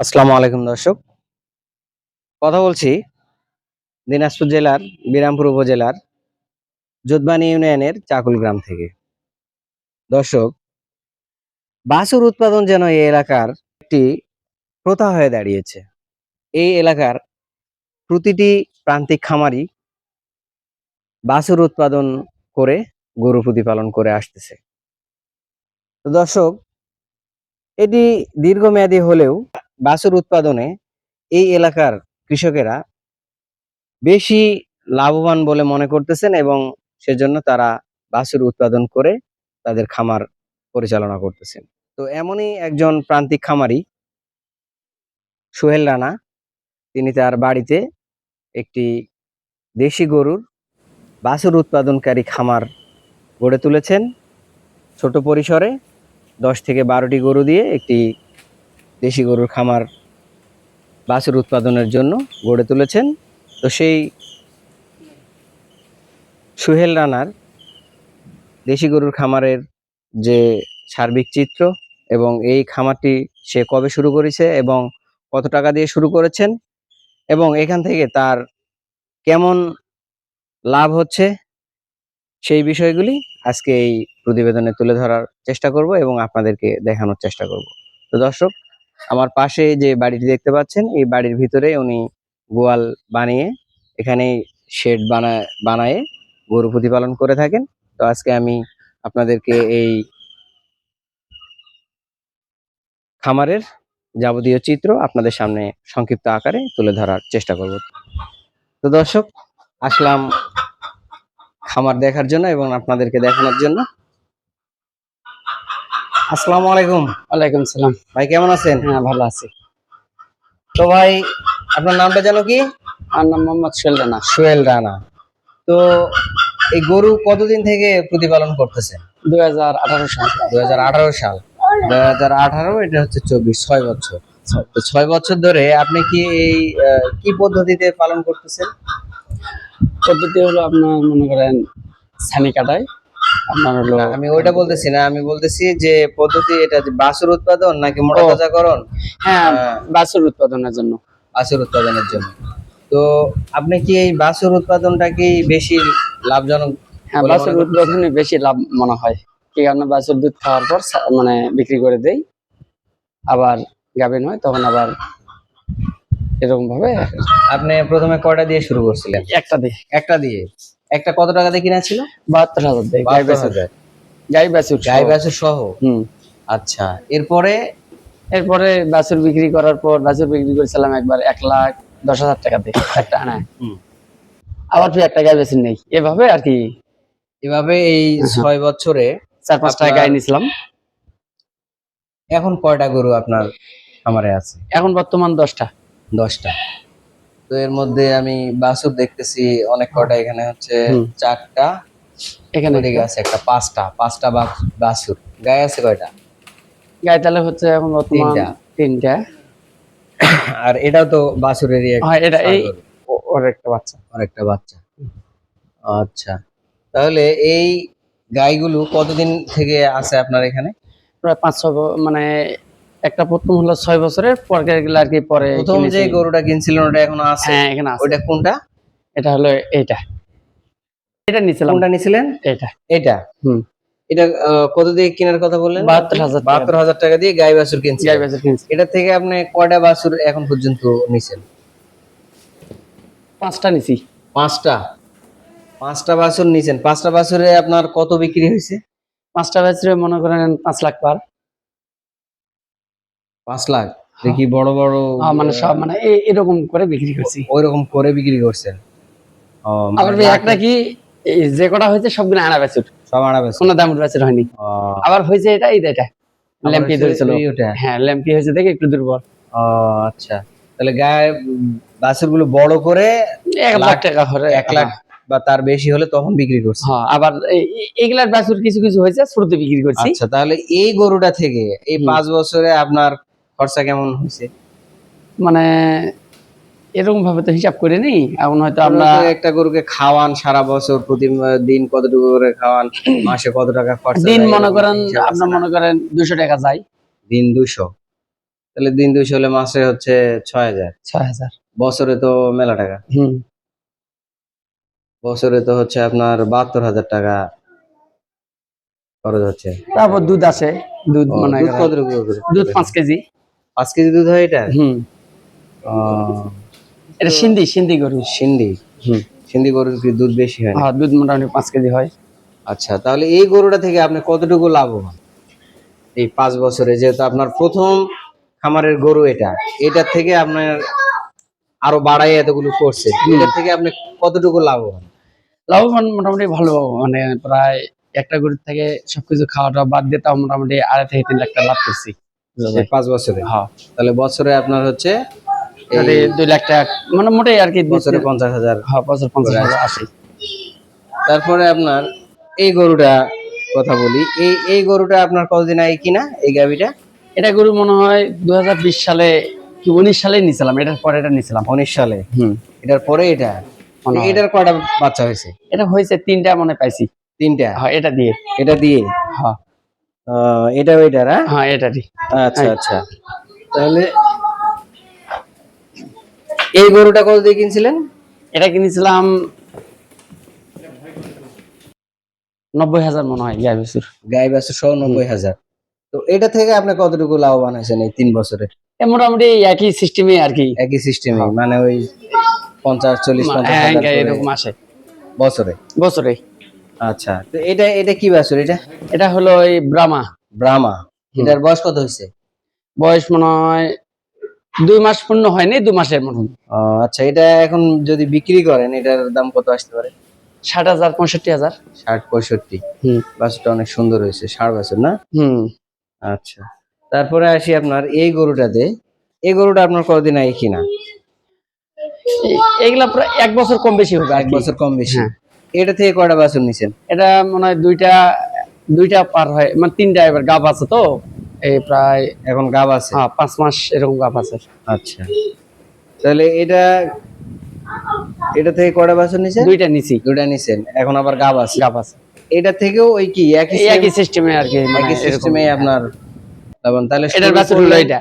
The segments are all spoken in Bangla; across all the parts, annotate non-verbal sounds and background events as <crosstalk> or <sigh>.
আসসালামু আলাইকুম দর্শক। কথা বলছি দিনাজপুর জেলার বিরামপুর উপজেলার যোধবানী ইউনিয়নের চাকুল গ্রাম থেকে। দর্শক বাছুর উৎপাদন যেন এই এলাকার একটি প্রথা হয়ে দাঁড়িয়েছে। এই এলাকার প্রতিটি প্রান্তিক খামারি বাছুর উৎপাদন করে, গরু প্রতিপালন করে আসতেছে। তো দর্শক, এটি দীর্ঘমেয়াদী হলেও বাছুর উৎপাদনে এই এলাকার কৃষকেরা বেশি লাভবান বলে মনে করতেছেন এবং সেজন্য তারা বাছুর উৎপাদন করে তাদের খামার পরিচালনা করতেছেন। তো এমনই একজন প্রান্তিক খামারি, সোহেল রানা, তিনি তার বাড়িতে একটি দেশি গরুর বাছুর উৎপাদনকারী খামার গড়ে তুলেছেন। ছোট পরিসরে দশ থেকে বারোটি গরু দিয়ে একটি দেশি গরুর খামার বাছুর উৎপাদনের জন্য গড়ে তুলেছেন। তো সেই সুহেল রানার দেশি গরুর খামারের যে সার্বিক চিত্র এবং এই খামারটি সে কবে শুরু করেছে এবং কত টাকা দিয়ে শুরু করেছেন এবং এখান থেকে তার কেমন লাভ হচ্ছে সেই বিষয়গুলি আজকে এই প্রতিবেদনে তুলে ধরার চেষ্টা করব এবং আপনাদেরকে দেখানোর চেষ্টা করব। তো দর্শক আমার পাশে যে বাড়িটি দেখতে পাচ্ছেন, এই বাড়ির ভিতরে উনি গোয়াল বানিয়ে এখানে শেড বানায় বানায়ে গরু প্রতিপালন করে থাকেন। তো আজকে আমি আপনাদেরকে এই খামারের যাবতীয় চিত্র আপনাদের সামনে সংক্ষিপ্ত আকারে তুলে ধরার চেষ্টা করব। তো দর্শক, আসলাম খামার দেখার জন্য এবং আপনাদেরকে দেখানোর জন্য। আসসালামু আলাইকুম। ওয়ালাইকুম সালাম। ভাই কেমন আছেন? হ্যাঁ ভালো আছি। তো ভাই আপনার নামটা জানো কি? আমার নাম মোহাম্মদ সোহেল রানা। সোহেল রানা। তো এই গরু কতদিন থেকে প্রতিপালন করতেছেন দুই হাজার আঠারো সাল। দুই হাজার আঠারো সাল। দুই হাজার আঠারো এটা হচ্ছে চব্বিশ ছয় বছর। তো ছয় বছর ধরে আপনি কি এই কি পদ্ধতিতে পালন করতেছেন? পদ্ধতি হলো আপনার মনে করেন ছানি কাটায়। আপনার হলো আমি ওইটা বলতেছি না আমি বলতেছি যে পদ্ধতি এটা বাছুর উৎপাদন নাকি মোটা। তাজাকরণ? হ্যাঁ আহ, বাছুর উৎপাদনের জন্য। বাছুর উৎপাদনের জন্য। তো আপনি কি এই বাছুর উৎপাদনটা কি বেশি লাভজনক হ্যাঁ বাছুর উৎপাদনে বেশি লাভ মনে হয়। কি কারণে বাছুর দুধ খাওয়ার পর মানে বিক্রি করে দেই আবার গাভিন হয় তখন আবার এরকম ভাবে আপনি প্রথমে কয়টা দিয়ে শুরু করছিলেন? একটা দিয়ে। একটা দিয়ে? একটা কত টাকা দিয়ে কিনা ছিল? বাহাত্তর হাজার দেয় গাই বাছুর গাই বাছুর গাই সহ। বাছুর সহ? হুম। আচ্ছা এরপরে? এরপরে বাছুর বিক্রি করার পর বাছুর বিক্রি করেছিলাম একবার এক লাখ দশ হাজার টাকা দিয়ে একটা আনায় আবার তুই একটা গাই বেশি নেই। এভাবে আর কি এভাবে এই ছয় বছরে চার পাঁচটা গাই নিছিলাম এখন কয়টা গরু আপনার খামারে আছে? এখন বর্তমান দশটা। দশটা। তো এর মধ্যে আমি বাছুর দেখতেছি অনেক কটা এখানে হচ্ছে চারটা এখানে ওদিকে আছে একটা পাঁচটা পাঁচটা বা- বাছুর গায়ে আছে কয়টা? গায়ে তাহলে হচ্ছে এখন তিনটা। তিনটা। আর এটাও তো বাছুরেরই একটা হ্যাঁ এটা এই ওর একটা বাচ্চা। আর একটা বাচ্চা। আচ্ছা। তাহলে এই গাইগুলো কতদিন থেকে আছে আপনার এখানে? প্রায় পাঁচ ব- মানে একটা প্রথম হলো ছয় বছরেরগুলো আর কি পরে প্রথম যে গরুটা কিনছিলেন ওটা এখনও আছে। হ্যাঁ এখানে আছে। ওইটা কোনটা? এটা হলো এইটা। এটা নিছিলাম। কোনটা নিছিলেন? এটা এটা হুম। এটা কত দিয়ে কেনার কথা বললেন? বাহাত্তর হাজার টাকা। বাহাত্তর হাজার টাকা দিয়ে গাই বাছুর কিনছি। গাই বাছুর কিনছি। এটা থেকে আপনি কয়টা বাছুর এখন পর্যন্ত নিছেন? পাঁচটা নিছি। পাঁচটা? পাঁচটা বাছুর নিছেন। পাঁচটা বাছুরে আপনার কত বিক্রি হয়েছে? পাঁচটা বাছুরে মনে করেন পাঁচ লাখ পার। পাঁচ লাখ। দেখি বড় বড় মানে সব মানে এরকম করে বিক্রি করছি। ওই রকম করে বিক্রি করছেন। ও মানে আবার একটা কি যে কটা হয়েছে সবগুলো আনা বাছুর সব আড়া বেচছেন। কোনো দামের বাছুর হয়নি। আবার হয়েছে এটা এই এটা। ল্যাম্পি ধরেছিল। হ্যাঁ ল্যাম্পি হয়েছে দেখে একটু দুর্বল। ও আচ্ছা। তাহলে গায়ে বাছুরগুলো বড় করে এক লাখ টাকা হরে এক লাখ বা তার বেশি হলে তখন বিক্রি করছে। হ্যাঁ আবার এই- বাছুর কিছু কিছু হয়েছে ছোটতে বিক্রি করছি। আচ্ছা তাহলে এই গরুটা থেকে এই। পাঁচ বছরে আপনার খরচা কেমন হয়েছে? মানে এরকম ভাবে তো হিসাব করে নি এখন হয়তো আমরা একটা গরুকে খাওয়ান সারা বছর প্রতি দিন কতটুকু করে খাওয়ান <clears throat> মাসে কত টাকা খরচা দিন মনে করেন আপনার মনে করেন দুশো টাকা যায়। দিন দুশো তাহলে দিন দুইশো হলে মাসে হচ্ছে ছয় হাজার। ছয় হাজার। বছরে তো মেলা টাকা। হুম। বছরে তো হচ্ছে আপনার বাহাত্তর হাজার টাকা খরচ হচ্ছে। তারপর দুধ আছে। দুধ মানে দুধ পাঁচ কেজি। পাঁচ কেজি দুধ হয় এটা? হুম। এটা সিন্ধি সিন্ধি গরু। সিন্ধি? হুম। সিন্ধি গরুর কি দুধ বেশি হয়? হ্যাঁ দুধ মোটামুটি পাঁচ কেজি হয়। আচ্ছা তাহলে এই গরুটা থেকে আপনি কতটুকু লাভবান? এই পাঁচ বছরে যেহেতু আপনার প্রথম খামারের গরু এটা এটা থেকে আপনার আরও বাড়াই এতগুলো করছে এটা থেকে আপনি কতটুকু লাভবান? লাভবান মোটামুটি ভালো মানে প্রায় একটা গরুর থেকে সবকিছু খাওয়াটা বাদ দিয়ে তাও মোটামুটি আড়াই থেকে তিন লাখ টাকা লাভ করছি। পাঁচ বছরে। হ্যাঁ। তাহলে বছরে আপনার হচ্ছে দুই লাখ টাকা মানে মোটাই আর কি বছরে পঞ্চাশ হাজার হ্যাঁ বছর পঞ্চাশ হাজার আসে। তারপরে আপনার এই গরুটা কথা বলি এই এই গরুটা আপনার কতদিন আগে কিনা এই গাভিটা? এটা গরু মনে হয় দুই হাজার বিশ সালে কি উনিশ সালে নিয়েছিলাম এটার পরে এটা নিয়েছিলাম উনিশ সালে? হুম। এটার পরে এটা? মনে এটার কয়টা বাচ্চা হয়েছে? এটা হয়েছে তিনটা মনে পাইছি। তিনটা? হ্যাঁ এটা দিয়ে। এটা দিয়ে? হ্যাঁ। এটা ওইটার হ্যাঁ? হ্যাঁ এটারই আচ্ছা আচ্ছা। তাহলে এই গরুটা কত দিয়ে কিনছিলেন? এটা কিনেছিলাম নব্বই হাজার মনে হয় গাই বছর। গাই বাছুর সহ নব্বই হাজার। তো এটা থেকে আপনি কতটুকু লাভবান হয়েছেন এই তিন বছরে মোটামুটি একই সিস্টেমে আর কি। একই সিস্টেমে মানে ওই পঞ্চাশ চল্লিশ পঞ্চাশ হ্যাঁ এরকম আসে বছরে? বছরে। আচ্ছা। তো এটা এটা কি বাছুর? এটা এটা হলো ওই ব্রাহ্মা। ব্রাহ্মা। এটার বয়স কত হয়েছে? বয়স মনে হয় দুই মাস পূর্ণ হয়নি দু মাসের মতন। আচ্ছা এটা এখন যদি বিক্রি করেন এটার দাম কত আসতে পারে? ষাট হাজার পঁয়ষট্টি হাজার। ষাট পঁয়ষট্টি। হুম। বাছুরটা অনেক সুন্দর হয়েছে ষাট বাছুর না? হুম। আচ্ছা। তারপরে আসি আপনার এই গরুটাতে। এই গরুটা আপনার কতদিন আগে কিনা? এইগুলা প্রায় এক বছর কম বেশি হবে এক বছর কম বেশি। হ্যাঁ। এটা থেকে কয়টা বাছুর নিছেন? এটা মনে হয় দুইটা দুইটা পার হয় মানে তিনটা এবার গাব আছে তো? এই প্রায় এখন গাব আছে? হ্যাঁ পাঁচ মাস এরকম গাব আছে। আচ্ছা। তাহলে এটা এটা থেকে কয়টা বাছুর নিছেন? দুইটা নিছি। দুটা নিছেন এখন আবার গাব আছে। গাব আছে। এটা থেকেও ওই কি একই একই সিস্টেমে আর কি মানে একই সিস্টেমে আপনার লবণ। তাহলে এটার বাছুর হলো এটা।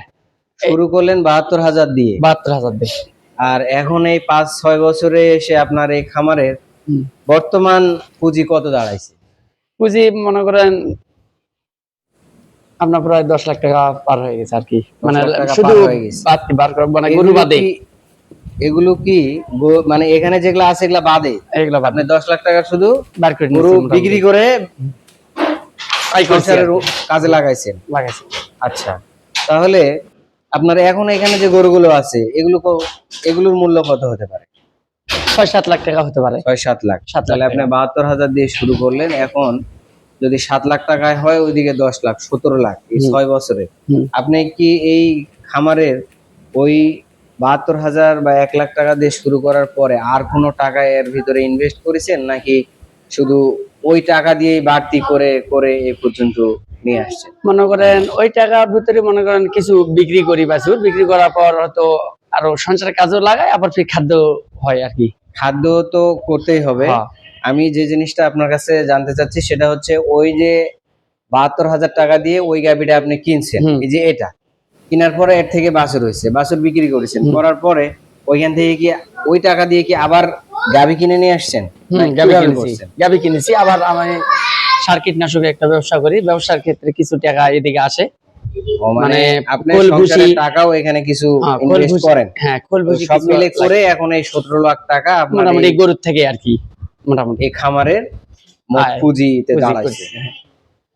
শুরু করলেন বাহাত্তর হাজার দিয়ে। বাহাত্তর হাজার দেশ আর এখন এই পাঁচ ছয় বছরে এসে আপনার এই খামারের বর্তমান পুঁজি কত দাঁড়াইছে? পুঁজি মনে করেন আপনার প্রায় দশ লাখ টাকা পার হয়ে গেছে আর কি। মানে শুধু বার করা মানে গরু এগুলো বাদে। কি- এগুলো কি মানে এখানে যেগুলো আছে এগুলা বাদে? এগুলো বাদ। দশ লাখ টাকা শুধু বার করে গরু বিক্রি করে কাজে লাগাইছেন। লাগাইছেন আচ্ছা। তাহলে আপনার এখন এখানে যে গরুগুলো আছে এগুলো এগুলোর মূল্য কত হতে পারে? ছয় সাত লাখ টাকা হতে পারে। ছয় সাত লাখ সাত লাখ আপনি বাহাত্তর হাজার দিয়ে শুরু করলেন। এখন যদি সাত লাখ টাকায় হয় ওইদিকে দশ লাখ সতেরো লাখ এই ছয় বছরে। আপনি কি এই খামারের ওই বাহাত্তর হাজার বা এক লাখ টাকা দিয়ে শুরু করার পরে আর কোনো টাকা এর ভিতরে ইনভেস্ট করেছেন? নাকি শুধু ওই টাকা দিয়েই বাড়তি করে করে এ পর্যন্ত নিয়ে আসছেন? মনে করেন ওই টাকার ভিতরে মনে করেন কিছু বিক্রি করি বাছুর বিক্রি করার পর হয়তো আরও সঞ্চারের কাজও লাগায় আবার ফির খাদ্য হয় আর কি। খাদ্য তো করতেই হবে। হ্যাঁ। আমি যে জিনিসটা আপনার কাছে জানতে চাচ্ছি সেটা হচ্ছে ওই যে বাহাত্তর হাজার টাকা দিয়ে ওই গাভিটা আপনি কিনছেন এই যে এটা কেনার পরে এর থেকে বাছুর হয়েছে বাছুর বিক্রি করেছেন করার পরে ওইখান থেকে কি ওই টাকা দিয়ে কি আবার গাভি কিনে নিয়ে আসছেন? হুম, গাবি কিনেছি? গাবি আবার আমি সার কীটনাশকের একটা ব্যবসা করি ব্যবসার ক্ষেত্রে কিছু টাকা এদিকে আসে। মানে মানে টাকাও এখানে কিছু হ্যাঁ, ইনভেস্ট করেন। হ্যাঁ সব মিলে করে এখন এই সতেরো লাখ টাকা মোটামুটি গরুর থেকে আর কি মোটামুটি। এই খামারের মোট পুঁজিতে দাঁড়াইছে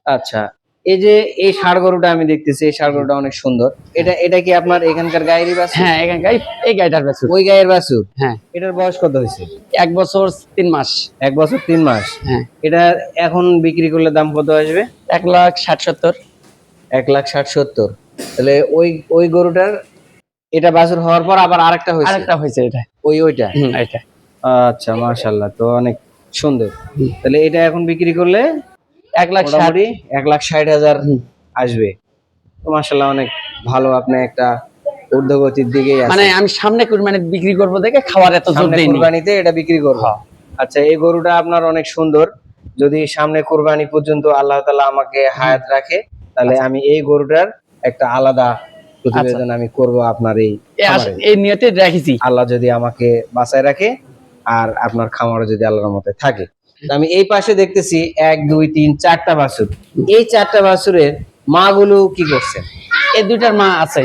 আচ্ছা এই যে এই ষাড় গরুটা আমি দেখতেছি এই ষাড় গরুটা অনেক সুন্দর। এটা এটা কি আপনার এখানকার গায়েরই বাছুর? হ্যাঁ এখানকার এই- এই গাড়িটার বেচুর ওই গায়ের বাছুর? হ্যাঁ। এটার বয়স কত হয়েছে? এক বছর তিন মাস। এক বছর তিন মাস। হ্যাঁ। এটা এখন বিক্রি করলে দাম কত আসবে? এক লাখ ষাট সত্তর। এক লাখ ষাট সত্তর। তাহলে ওই ওই গরুটার এটা বাছুর হওয়ার পর আবার আরেকটা হয়েছে। আরেকটা হয়েছে এটা। ওই ওইটা? এটা। আচ্ছা মাশাল্লাহ তো অনেক সুন্দর। তাহলে এটা এখন বিক্রি করলে এক লাখ ষাট। এক লাখ ষাট হাজার আসবে। তো মাশাল্লাহ অনেক ভালো আপনি একটা ঊর্ধ্বগতির দিকে। মানে আমি সামনে কুরবানি বিক্রি করব দেখে খাওয়ার এত জোর দেয়নি কুরবানিতে এটা বিক্রি করব। হ্যাঁ। আচ্ছা এই গরুটা আপনার অনেক সুন্দর। যদি সামনে কুরবানি পর্যন্ত আল্লাহ তাআলা আমাকে হায়াত রাখে তাহলে আচ্ছা। আমি এই গরুটার একটা আলাদা প্রতিবেদন আমি করব আপনার এই এই নিয়তে রেখেছি। আল্লাহ যদি আমাকে বাঁচায় রাখে আর আপনার খামারও যদি আল্লাহর মতে থাকে। তো আমি এই পাশে দেখতেছি এক দুই তিন চারটা বাসুর এই চারটা বাছুরের মাগুলো কি করছেন এই দুইটার মা আছে।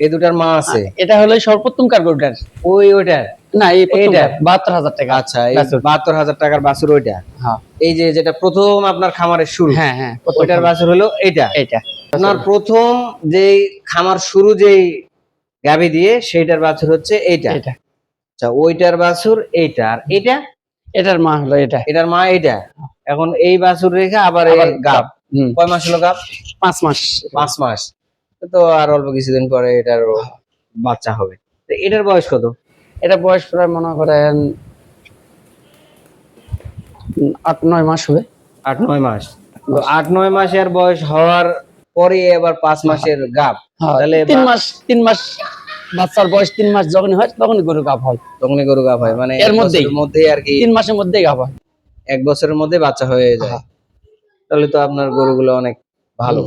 এই দুটার মা আছে। এটা হলো সর্বোত্তম কার্গোটার ওই ওইটা? না এই এইটা? এইটা বাহাত্তর হাজার টাকা। আচ্ছা। বাহাত্তর হাজার টাকার বাছুর ওইটা? হ্যাঁ। এই যে যেটা প্রথম আপনার খামারের শুরু হ্যাঁ হ্যাঁ ওইটার বাছুর হলো এইটা? এইটা। আপনার প্রথম যে খামার শুরু যেই গাবি দিয়ে সেইটার বাছুর হচ্ছে এইটা। এটা আচ্ছা ওইটার বাছুর এইটা। আর এটা এটার মা হলো এটা এটার মা এইটা। এখন এই বাছুর রেখে আবার গাব। কয় মাস হলো গাব? পাঁচ মাস। পাঁচ মাস। তো আর অল্প কিছুদিন পরে এটার বাচ্চা হবে। তো এটার বয়স কত? এটা বয়স প্রায় মনে করেন আট নয় মাস হবে। আট নয় মাস। তো আট নয় মাসের বয়স হওয়ার পরে আবার পাঁচ মাসের গাব হ্যাঁ, তাহলে তিন মাস তিন মাস বাচ্চার বয়স তিন মাস যখনই হয় তখনই গরু গাভ হয়। তখনই গরু গাপ হয়। মানে এর মধ্যেই? মধ্যেই আর কি তিন মাসের মধ্যেই গাপ হয়। এক বছরের মধ্যে বাচ্চা হয়ে যায়। হ্যাঁ। তাহলে তো আপনার গরুগুলো অনেক ভালো।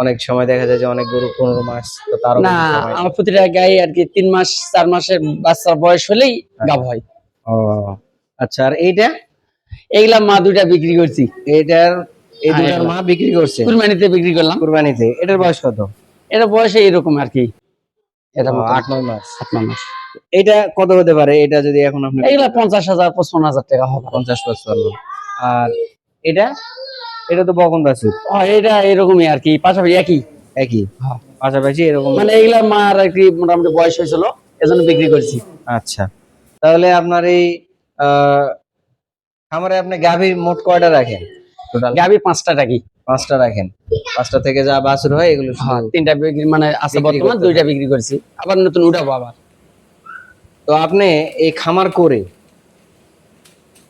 অনেক সময় দেখা যায় যে অনেক গরু পনেরো মাস তো তারও না আমার প্রতিটা গায়ে আর কি তিন মাস চার মাসের বাচ্চার বয়স হলেই হ্যাঁ। গাভ হয়। ও আচ্ছা আর এইটা? এইগুলা মা দুইটা বিক্রি করছি। এইটার এই হ্যাঁ, এগুলা। মা বিক্রি করছে? কুরবানিতে বিক্রি করলাম। কুরবানিতে। এটার বয়স কত? এটা বয়সে এরকম আর কি। এটা আট নয় মাস। আট নয় মাস। এটা কত হতে পারে? এটা যদি এখন আপনি এইগুলা পঞ্চাশ হাজার পঁচপন্ন হাজার টাকা হবে। পঞ্চাশ পঁচপান্ন। আর এটা এটা তো বকন বাছুর। এটা এরকমই আর কি পাশাপাশি একই। একই? হ্যাঁ। পাশাপাশি এরকম মানে এইগুলা মার আর কি মোটামুটি বয়স হয়েছিল এজন্য বিক্রি করছি। আচ্ছা। তাহলে আপনার এই খামারে আপনি গাভীর মোট কয়টা রাখেন? টোটাল গাভি পাঁচটা টাকি পাঁচটা রাখেন। পাঁচটা থেকে যা বাছুর হয় এগুলো হ্যাঁ তিনটা বিক্রি মানে আছে বর্তমান দুইটা বিক্রি করছি আবার নতুন উঠাবো আবার। তো আপনি এই খামার করে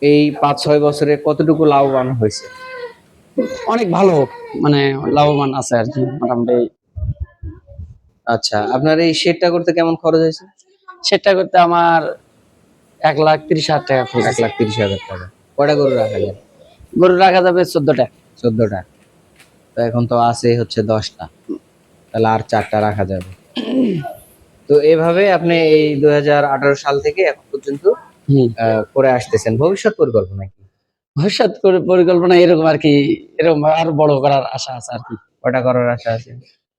এই পাঁচ ছয় বছরে কতটুকু লাভবান হয়েছে? অনেক ভালো মানে লাভবান আছে আর কি মোটামুটি। আচ্ছা আপনার এই শেডটা করতে কেমন খরচ হয়েছে? সেটা করতে আমার এক লাখ তিরিশ হাজার টাকা খরচ এক লাখ তিরিশ হাজার টাকা। কয়টা গরু রাখা যায়? গরু রাখা যাবে চোদ্দটা। চোদ্দটা। তো এখন তো আছে হচ্ছে দশটা। তাহলে আর চারটা রাখা যাবে। তো এইভাবে আপনি এই দু হাজার আঠারো সাল থেকে এখন পর্যন্ত করে আসতেছেন। ভবিষ্যৎ পরিকল্পনা কি? ভবিষ্যৎ পরিকল্পনা এরকম আর কি এরকম আরও বড় করার আশা আছে আর কি। ওটা করার আশা আছে।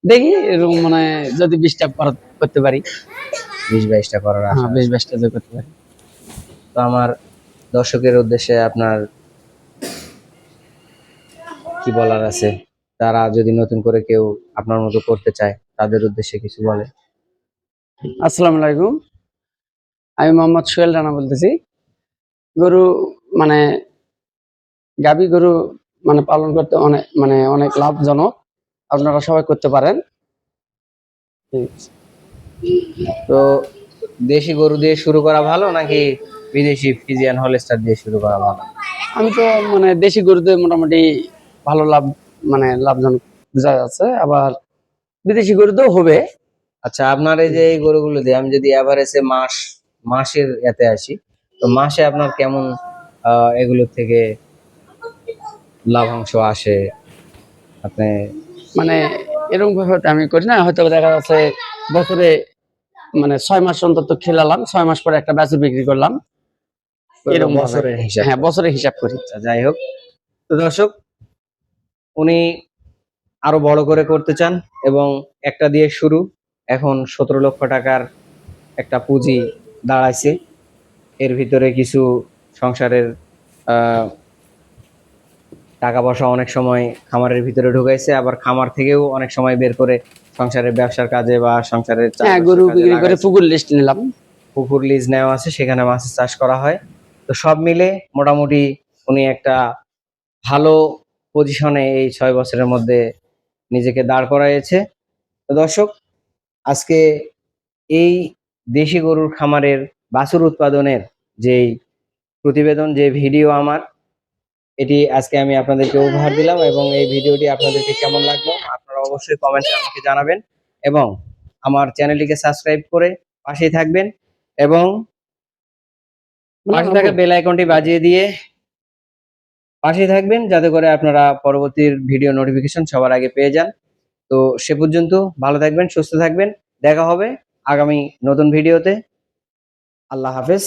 দেখি এরকম মানে যদি বিশটা করা- করতে পারি। বিশ বাইশটা করার আশা হ্যাঁ বিশ বাইশটা যদি করতে পারি। তো আমার দর্শকের উদ্দেশ্যে আপনার কি বলার আছে? তারা যদি নতুন করে কেউ আপনার মতো করতে চায় তাদের উদ্দেশ্যে কিছু বলে। আসসালামু আলাইকুম। আমি মোহাম্মদ সোহেল রানা বলতেছি। গরু মানে গাবি গরু মানে পালন করতে অনেক মানে অনেক লাভজনক। আপনারা সবাই করতে পারেন। তো দেশি গরু দিয়ে শুরু করা ভালো নাকি বিদেশি ফিজিয়ান হলস্টার দিয়ে শুরু করা ভালো? আমি তো মানে দেশি গরুতে মোটামুটি ভালো লাভ মানে লাভজনক বোঝা যাচ্ছে আবার বিদেশি গরুতেও হবে। আচ্ছা আপনার এই যে এই গরুগুলো দিয়ে আমি যদি এভারেজে মাস মাসের এতে আসি তো মাসে আপনার কেমন আহ, এগুলোর থেকে লাভাংশ আসে। আপনি মানে এরকম ভাবে আমি করি না হয়তো দেখা যাচ্ছে বছরে মানে ছয় মাস অন্তত খেলালাম ছয় মাস পরে একটা বাছুর বিক্রি করলাম। এরকম বছরের হিসাব। হ্যাঁ বছরের হিসাব করি। আচ্ছা, যাই হোক। তো দর্শক উনি আরও বড় করে করতে চান এবং একটা দিয়ে শুরু। এখন সতেরো লক্ষ টাকার একটা পুঁজি দাঁড়াইছে। এর ভিতরে কিছু সংসারের আহ, টাকা পয়সা অনেক সময় খামারের ভিতরে ঢুকাইছে আবার খামার থেকেও অনেক সময় বের করে সংসারের ব্যবসার কাজে বা সংসারের হ্যাঁ গরু বিক্রি করে পুকুর লিস্ট নিলাম। পুকুর লিজ নেওয়া আছে সেখানে মাছের চাষ করা হয়। তো সব মিলে মোটামুটি উনি একটা ভালো পজিশনে এই ছয় বছরের মধ্যে নিজেকে দাঁড় করাইছে তো দর্শক আজকে এই দেশি গরুর খামারের বাছুর উৎপাদনের যেই প্রতিবেদন যে ভিডিও আমার এটি আজকে আমি আপনাদেরকে উপহার দিলাম এবং এই ভিডিওটি আপনাদেরকে কেমন লাগল আপনারা অবশ্যই কমেন্টে আমাকে জানাবেন এবং আমার চ্যানেলটিকে সাবস্ক্রাইব করে পাশেই থাকবেন এবং পাশে থাকা বেল আইকনটি বাজিয়ে দিয়ে পাশে থাকবেন যাতে করে আপনারা পরবর্তী ভিডিও নোটিফিকেশন সবার আগে পেয়ে যান। তো সে পর্যন্ত ভালো থাকবেন, সুস্থ থাকবেন। দেখা হবে আগামী নতুন ভিডিওতে আল্লাহ হাফেজ।